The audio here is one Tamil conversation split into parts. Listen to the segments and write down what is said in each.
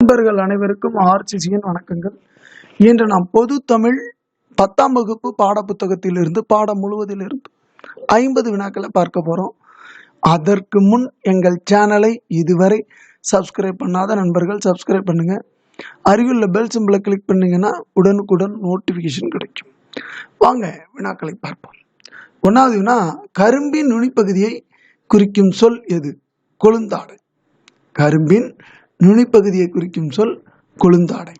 நண்பர்கள் அனைவருக்கும் ஆர்சிசியின் வணக்கங்கள். இன்று நாம் பொது தமிழ் பத்தாம் வகுப்பு பாடப்புத்தகத்திலிருந்து பாடம் முழுவதிலிருந்து ஐம்பது வினாக்களை பார்க்க போறோம். அதற்கு முன் எங்கள் சேனலை இதுவரை சப்ஸ்கிரைப் பண்ணாத நண்பர்கள் சப்ஸ்கிரைப் பண்ணுங்க. அருகிலுள்ள பெல் சிம்பிளை கிளிக் பண்ணீங்கன்னா உடனுக்குடன் நோட்டிஃபிகேஷன் கிடைக்கும். வாங்க வினாக்களை பார்ப்போம். ஒன்றாவது வினா கரும்பின் நுனிப்பகுதியை குறிக்கும் சொல் எது? கொழுந்தாடு. கரும்பின் நுனிப்பகுதியை குறிக்கும் சொல் கொழுந்தாடை.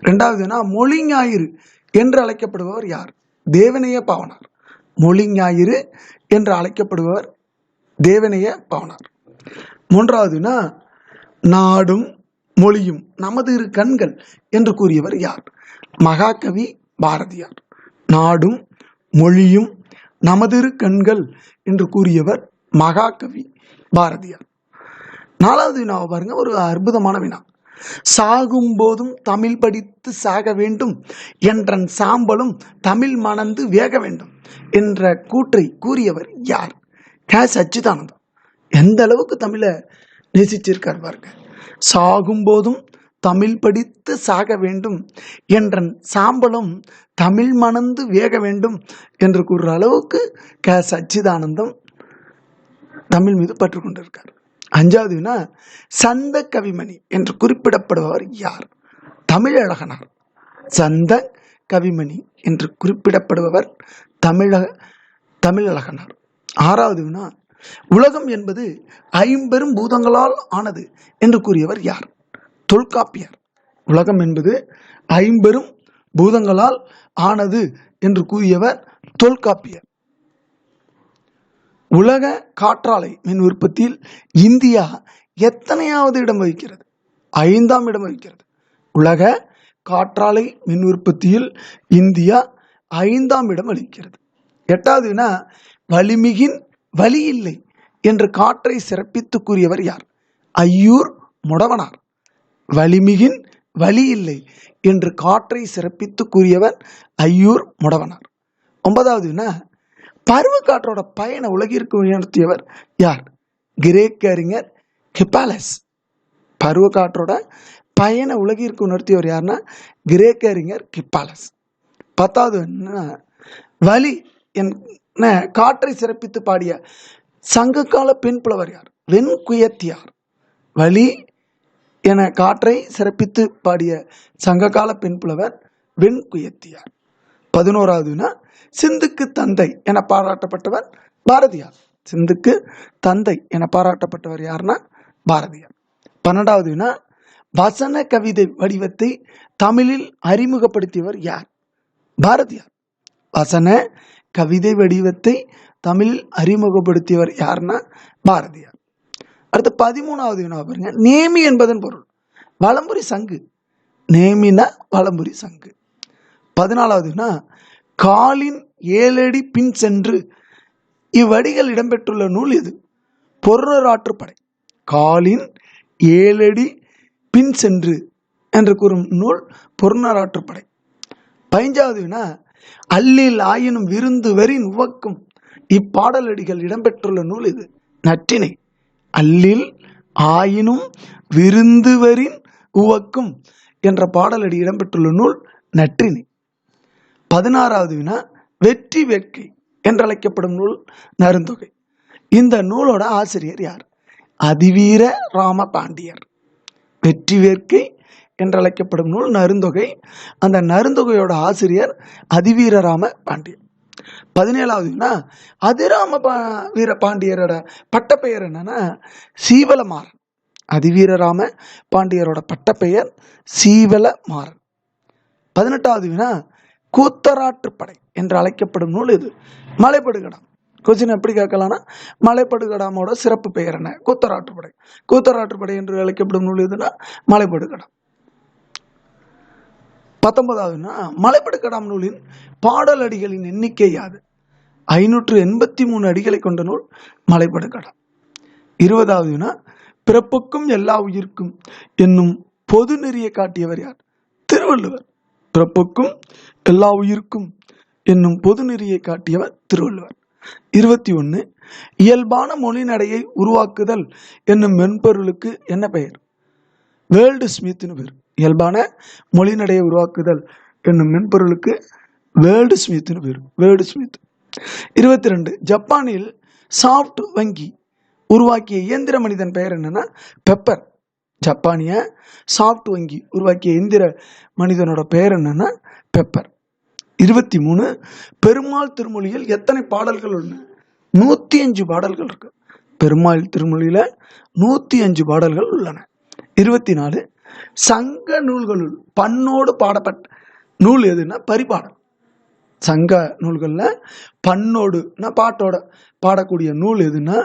ரெண்டாவதுனா மொழி ஞாயிறு என்று அழைக்கப்படுபவர் யார்? தேவனைய பாவனார். மொழி ஞாயிறு என்று அழைக்கப்படுபவர் தேவனைய பாவனார். மூன்றாவதுனா நாடும் மொழியும் நமது இரு கண்கள் என்று கூறியவர் யார்? மகாகவி பாரதியார். நாடும் மொழியும் நமதிரு கண்கள் என்று கூறியவர் மகாகவி பாரதியார். நாலாவது வினாவை பாருங்க. ஒரு அற்புதமான வினா. சாகும் போதும் தமிழ் படித்து சாக வேண்டும். என்றன் சாம்பலும் தமிழ் மணந்து வேக வேண்டும் என்ற கூற்றை கூறியவர் யார்? கே. சச்சிதானந்தம். எந்த அளவுக்கு தமிழை நேசிச்சிருக்கார் பாருங்க. சாகும் போதும் தமிழ் படித்து சாக வேண்டும். என்றன் சாம்பலும் தமிழ் மணந்து வேக வேண்டும் என்று கூறுற அளவுக்கு கே. சச்சிதானந்தம் தமிழ் மீது பற்று கொண்டிருக்கார். அஞ்சாவது வினா சந்த கவிமணி என்று குறிப்பிடப்படுபவர் யார்? தமிழழகனார். சந்த கவிமணி என்று குறிப்பிடப்படுபவர் தமிழக தமிழழகனார். ஆறாவது வினா உலகம் என்பது ஐம்பெரும் பூதங்களால் ஆனது என்று கூறியவர் யார்? தொல்காப்பியர். உலகம் என்பது ஐம்பெரும் பூதங்களால் ஆனது என்று கூறியவர் தொல்காப்பியர். உலக காற்றாலை மின் உற்பத்தியில் இந்தியா எத்தனையாவது இடம் வகிக்கிறது? ஐந்தாம் இடம் வகிக்கிறது. உலக காற்றாலை மின் உற்பத்தியில் இந்தியா ஐந்தாம் இடம் வகிக்கிறது எட்டாவதுனா வலிமிகின் வலி இல்லை என்று காற்றை சிறப்பித்து கூறியவர் யார்? ஐயூர் முடவனார். வலிமிகின் வலி இல்லை என்று காற்றை சிறப்பித்து கூறியவர் ஐயூர் முடவனார். ஒன்பதாவதுனா பருவக்காற்றோட பருவ காற்றோட பயண உலகிற்கு உயர்த்தியவர் யார்? கிரேக்க அறிஞர் ஹிப்பாலஸ். பருவ காற்றோட பயண உலகிற்கு உணர்த்தியவர் யாருன்னா கிரேக்க அறிஞர் கிப்பாலஸ் பத்தாவது என்ன? வலி என்ன? காற்றை சிறப்பித்து பாடிய சங்ககால பெண் புலவர் யார்? வெண்குயத்தியார் வலி என காற்றை சிறப்பித்து பாடிய சங்ககால பெண் புலவர் வெண்குயத்தியார் பதினோராவதுனா சிந்துக்கு தந்தை என பாராட்டப்பட்டவர் பாரதியார். சிந்துக்கு தந்தை என பாராட்டப்பட்டவர் யாருன்னா பாரதியார். பன்னெண்டாவதுனா வசன கவிதை வடிவத்தை தமிழில் அறிமுகப்படுத்தியவர் யார்? பாரதியார். வசன கவிதை வடிவத்தை தமிழில் அறிமுகப்படுத்தியவர் யாருன்னா பாரதியார். அடுத்து பதிமூணாவது வினா பாருங்க நேமி என்பதன் பொருள். வலம்புரி சங்கு. நேமினா வலம்புரி சங்கு. பதினாலாவதுனா காலின் ஏழடி பின் சென்று இவ்வடிகள் இடம்பெற்றுள்ள நூல் இது. பொருளாற்றுப்படை காலின் ஏழடி பின் சென்று என்று கூறும் நூல் பொருளாற்றுப்படை பதினஞ்சாவது வினா அல்லில் ஆயினும் விருந்து வரின் உவக்கும் இப்பாடலடிகள் இடம்பெற்றுள்ள நூல் இது. நற்றினை. அல்லில் ஆயினும் விருந்துவரின் உவக்கும் என்ற பாடலடி இடம்பெற்றுள்ள நூல் நற்றினை. பதினாறாவது வினா வெற்றி வேட்கை என்றழைக்கப்படும் நூல் நருந்தொகை இந்த நூலோட ஆசிரியர் யார்? அதிவீர ராம பாண்டியர் வெற்றி வேட்கை என்றழைக்கப்படும் நூல் நருந்தொகை அந்த நருந்தொகையோட ஆசிரியர் அதிவீர ராம பாண்டியர் பதினேழாவது வினா அதிராம பா வீர பாண்டியரோட பட்டப்பெயர் என்னன்னா சீவலமாறன். அதிவீரராம பாண்டியரோட பட்டப்பெயர் சீவலமாறன். பதினெட்டாவது வினா கூத்தராற்றுப்படை என்று அழைக்கப்படும் நூல் இது. மலைப்படுகடாம். கொஸ்டின் எப்படி கேட்கலாம்னா மலைப்படுகடாமோட சிறப்பு பெயர் என்ன? கூத்தராற்றுப்படை. கூத்தராற்றுப்படை என்று அழைக்கப்படும் நூல் இதுனா மலைப்படுகடாம். பத்தொன்பதாவதுனா மலைப்படுகடாம் நூலின் பாடல் அடிகளின் எண்ணிக்கை யாது? ஐநூற்று எண்பத்தி மூணு அடிகளை கொண்ட நூல் மலைப்படுகடாம். இருபதாவதுனா பிறப்புக்கும் எல்லா உயிர்க்கும் என்னும் பொது நெறியை காட்டியவர் யார்? திருவள்ளுவர். பிறப்புக்கும் எல்லா உயிருக்கும் என்னும் பொது நெறியை காட்டியவர் திருவள்ளுவர். இருபத்தி ஒன்று இயல்பான மொழி நடையை உருவாக்குதல் என்னும் மென்பொருளுக்கு என்ன பெயர்? வேர்ல்டு ஸ்மித்னு பேர் இயல்பான மொழிநடையை உருவாக்குதல் என்னும் மென்பொருளுக்கு வேர்ல்டு ஸ்மித்னு பேர் வேர்ல்டு ஸ்மித் இருபத்தி ரெண்டு ஜப்பானில் சாஃப்ட் வங்கி உருவாக்கிய இயந்திர மனிதன் பெயர் என்னன்னா பெப்பர். ஜப்பானிய சாஃப்ட் வங்கி உருவாக்கிய இந்திர மனிதனோட பெயர் என்னன்னா பெப்பர். இருபத்தி மூணு பெருமாள் திருமொழியில் எத்தனை பாடல்கள் உள்ளன? நூற்றி அஞ்சு பாடல்கள் இருக்கு. பெருமாள் திருமொழியில் நூற்றி அஞ்சு பாடல்கள் உள்ளன. இருபத்தி நாலு சங்க நூல்களுள் பண்ணோடு பாடப்பட்ட நூல் எதுன்னா பரிபாடல் சங்க நூல்களில் பண்ணோடுனா பாட்டோட பாடக்கூடிய நூல் எதுன்னா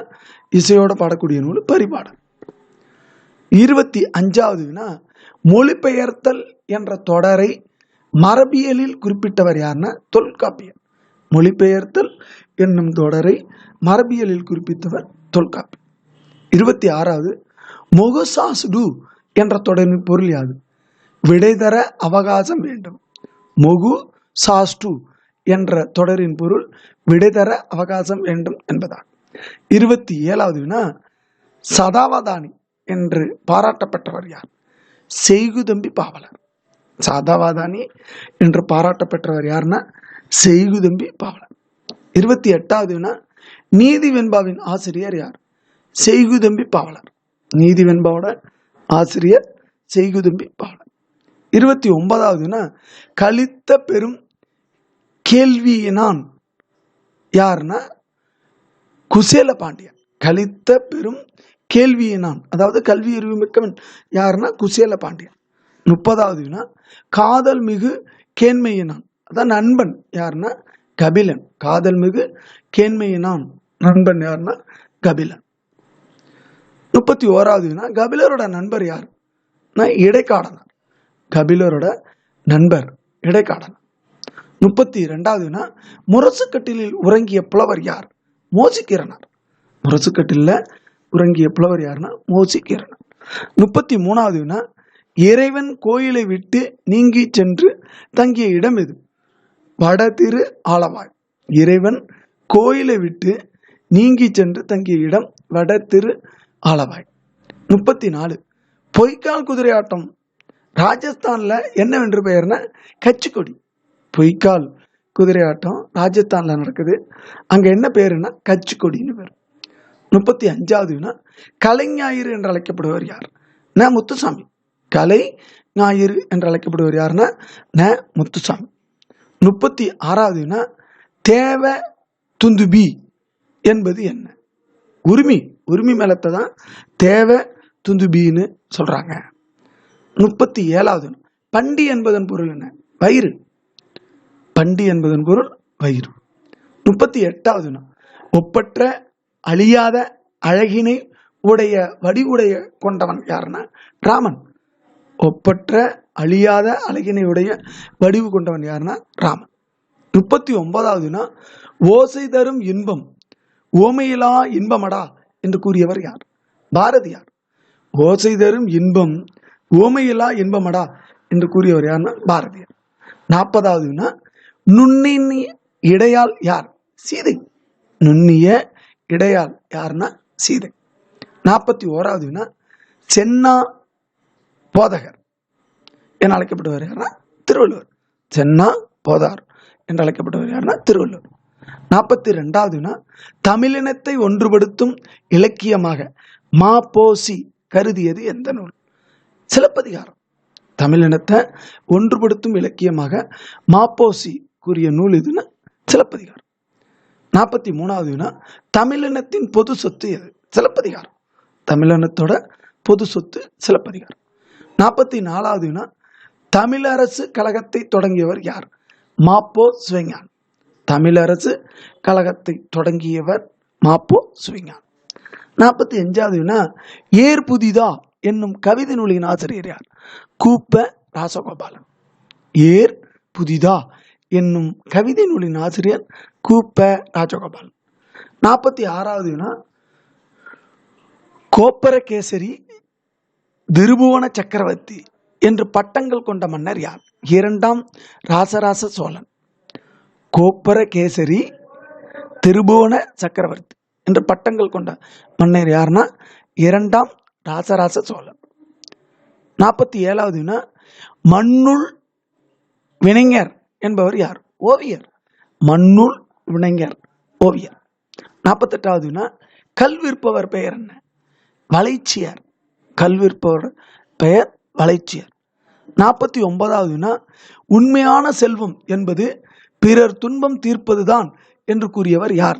இசையோட பாடக்கூடிய நூல் பரிபாடல் இருபத்தி அஞ்சாவது வினா மொழிபெயர்த்தல் என்ற தொடரை மரபியலில் குறிப்பிட்டவர் யாருன்னா தொல்காப்பியர். மொழிபெயர்த்தல் என்னும் தொடரை மரபியலில் குறிப்பிட்டவர் தொல்காப்பியர். இருபத்தி ஆறாவது மொகுசாசுடு என்ற தொடரின் பொருள் யாது? விடைதர அவகாசம் வேண்டும். மொகு சாஸ்டு என்ற தொடரின் பொருள் விடைதர அவகாசம் வேண்டும் என்பதாகும். இருபத்தி ஏழாவது வினா சதாவதானி என்று பாராட்டப்பட்டவர் யார்? செய்குதம்பி பாவலர். சாதாவாதானி என்று பாராட்டப்பட்டவர் யாருன்னா செய்குதம்பி பாவலர். இருபத்தி எட்டாவதுனா நீதிவெண்பாவின் நீதி வெண்பாவின் ஆசிரியர் யார்? செய்குதம்பி பாவலர். நீதி வெண்பாவோட ஆசிரியர் செய்குதம்பி பாவலர். இருபத்தி ஒன்பதாவதுனா கலித்த பெரும் கேள்வியினான் யாருன்னா குசேல பாண்டியன் கலித்த பெரும் கேள்வியினான் அதாவது கல்வி அறிவு மிக்கவன் யாருன்னா குசேல பாண்டியன். முப்பதாவது வினா காதல் மிகு கேண்மையினான் அதான் நண்பன் யாருன்னா கபிலன். காதல் மிகு கேண்மையினான் நண்பன் யாருன்னா கபிலன். முப்பத்தி ஓராவது வினா கபிலரோட நண்பர் யார்? இடைக்காடனார் கபிலரோட நண்பர் இடைக்காடனார் முப்பத்தி ரெண்டாவது வினா முரசுக்கட்டிலில் உறங்கிய புலவர் யார்? மோசிக்கிறனார். முரசுக்கட்டிலில் உறங்கிய புலவர் யாருன்னா? மோசிக்கிறனார் முப்பத்தி மூணாவதுனா இறைவன் கோயிலை விட்டு நீங்கி சென்று தங்கிய இடம் எது? வட திரு ஆலவாய். இறைவன் கோயிலை விட்டு நீங்கி சென்று தங்கிய இடம் வட திரு ஆலவாய். முப்பத்தி நாலு பொய்க்கால் குதிரை ஆட்டம். ராஜஸ்தானில் என்னவென்று பெயர்னா கச்சிக்கொடி. பொய்க்கால் குதிரை ஆட்டம் ராஜஸ்தானில் நடக்குது. அங்கே என்ன பேருன்னா கச்சிக்கொடின்னு பேர். முப்பத்தி அஞ்சாவது வினா கலைஞாயிறு என்று அழைக்கப்படுவர் யார்? ந. முத்துசாமி. கலை ஞாயிறு என்று அழைக்கப்படுவர் யாருன்னா ந. முத்துசாமி. முப்பத்தி ஆறாவது வினா தேவ துந்துபி என்பது என்ன? உரிமை. உரிமை மேலத்தை தான் தேவ துந்துபின்னு சொல்கிறாங்க முப்பத்தி ஏழாவது பண்டி என்பதன் பொருள் என்ன? வயிறு. பண்டி என்பதன் பொருள் வயிறு. முப்பத்தி எட்டாவது ஒப்பற்ற அழியாத அழகினை உடைய வடிவுடைய கொண்டவன் யாருன்னா ராமன். ஒப்பற்ற அழியாத அழகினை உடைய வடிவு கொண்டவன் யாருன்னா ராமன். முப்பத்தி ஒன்பதாவதுனா ஓசை தரும் இன்பம் ஓமையிலா இன்பமடா என்று கூறியவர் யார்? பாரதியார். ஓசை தரும் இன்பம் ஓமையிலா இன்பமடா என்று கூறியவர் யாருன்னா பாரதியார். நாற்பதாவதுனா நுண்ணின் இடையால் யார்? சீதை. நுண்ணிய இடையால் யாருன்னா சீதை. நாற்பத்தி ஓராவதுனா சென்னா போதகர். என அழைக்கப்படுவர் யாருன்னா திருவள்ளுவர். சென்னா போதார் என்று அழைக்கப்பட்டவர் யாருன்னா திருவள்ளுவர். நாற்பத்தி ரெண்டாவதுனா தமிழினத்தை ஒன்றுபடுத்தும் இலக்கியமாக மா போசி கருதியது எந்த நூல்? சிலப்பதிகாரம். தமிழினத்தை ஒன்றுபடுத்தும் இலக்கியமாக மாப்போசி கூறிய நூல் எதுன்னா சிலப்பதிகாரம். நாற்பத்தி மூணாவது வினா தமிழினத்தின் பொது சொத்து எது? சிலப்பதிகாரம். தமிழினத்தோட பொது சொத்து சிலப்பதிகாரம். நாற்பத்தி நாலாவது வினா தமிழரசு கழகத்தை தொடங்கியவர் யார்? மாப்போ சிவஞான். தமிழரசு கழகத்தை தொடங்கியவர் மாப்போ சிவஞான். நாற்பத்தி அஞ்சாவது வினா ஏர் புதிதா என்னும் கவிதை நூலின் ஆசிரியர் யார்? கூப்ப ராசகோபாலன். ஏர் புதிதா என்னும் கவிதை நூலின் ஆசிரியர் கூப்ப ராஜகோபால் நாற்பத்தி ஆறாவதுனா கோப்பரகேசரி திருபுவன சக்கரவர்த்தி என்று பட்டங்கள் கொண்ட மன்னர் யார்? இரண்டாம் ராசராச சோழன். கோப்பரகேசரி திருபுவன சக்கரவர்த்தி என்று பட்டங்கள் கொண்ட மன்னர் யாருன்னா இரண்டாம் ராசராச சோழன். நாற்பத்தி ஏழாவது மண்ணுள் வினைஞர் என்பவர் யார்? ஓவியர். மண்ணுள் வினைஞர் ஓவியர். நாற்பத்தெட்டாவதுனா கல்விற்பவர் பெயர் என்ன? வளைச்சியர் கல்விற்பவர் பெயர் வளைச்சியர் நாற்பத்தி ஒன்பதாவதுனா உண்மையான செல்வம் என்பது பிறர் துன்பம் தீர்ப்பதுதான் என்று கூறியவர் யார்?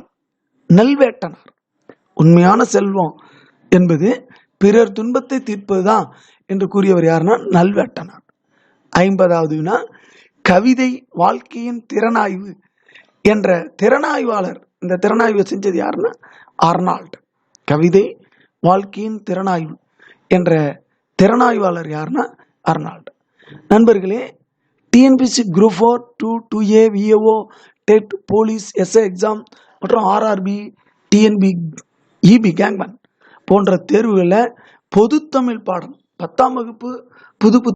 நல்வேட்டனார். உண்மையான செல்வம் என்பது பிறர் துன்பத்தை தீர்ப்பதுதான் என்று கூறியவர் யாருன்னா நல்வேட்டனார். ஐம்பதாவதுனா கவிதை வாழ்க்கையின் திறனாய்வு என்ற திறனாய்வாளர் இந்த திறனாய்வை செஞ்சது யாருன்னா அர்னால்ட் கவிதை வாழ்க்கையின் திறனாய்வு என்ற திறனாய்வாளர் யாருன்னா அர்னால்ட் நண்பர்களே TNPSC group four two two A VAO TET police SA exam மற்றும் ஆர்ஆர்பி டிஎன்பி இபி கேங்மேன் போன்ற தேர்வுகளில் பொதுத்தமிழ் பாடம் பத்தாம் வகுப்பு புது புது